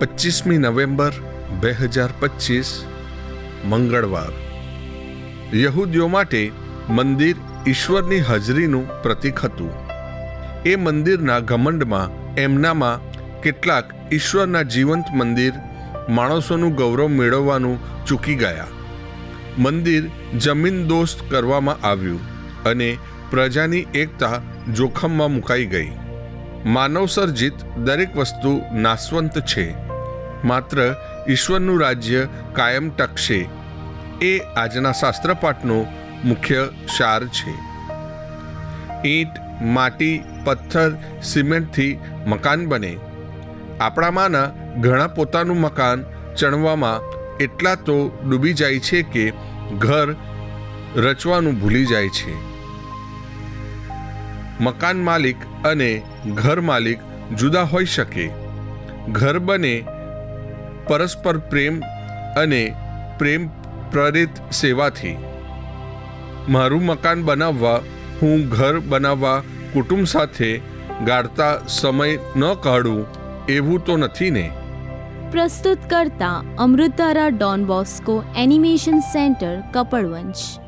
પચીસમી November બે હજાર પચીસ મંગળવાર. યહૂદીઓ માટે મંદિર ઈશ્વરની હાજરીનું પ્રતીક હતું. એ મંદિરના ઘમંડમાં એમનામાં કેટલાક ઈશ્વરના જીવંત મંદિર માણસોનું ગૌરવ મેળવવાનું ચૂકી ગયા. મંદિર જમીન દોસ્ત કરવામાં આવ્યું અને પ્રજાની એકતા જોખમમાં મુકાઈ ગઈ. માનવસર્જિત દરેક વસ્તુ નાશવંત છે. માત્ર ઈશ્વરનું રાજ્ય કાયમ ટકશે. એ આજના શાસ્ત્રપાઠનો મુખ્ય સાર છે. ઈંટ, માટી, પથ્થર, સિમેન્ટથી મકાન બને. આપણામાંના ઘણા પોતાનું મકાન ચણવામાં એટલા તો ડૂબી જાય છે કે ઘર રચવાનું ભૂલી જાય છે. મકાન માલિક અને ઘર માલિક જુદા હોઈ શકે. ઘર બને પરસ્પર પ્રેમ અને પ્રેમ પ્રેરિત સેવાથી. મારું મકાન બનાવવા, હું ઘર બનાવવા, કુટુંબ સાથે ગાળતા સમય ન કાઢું, એવું તો નથી ને? પ્રસ્તુત કરતા અમૃતારા Don Bosco animation centre, Kapadvanj.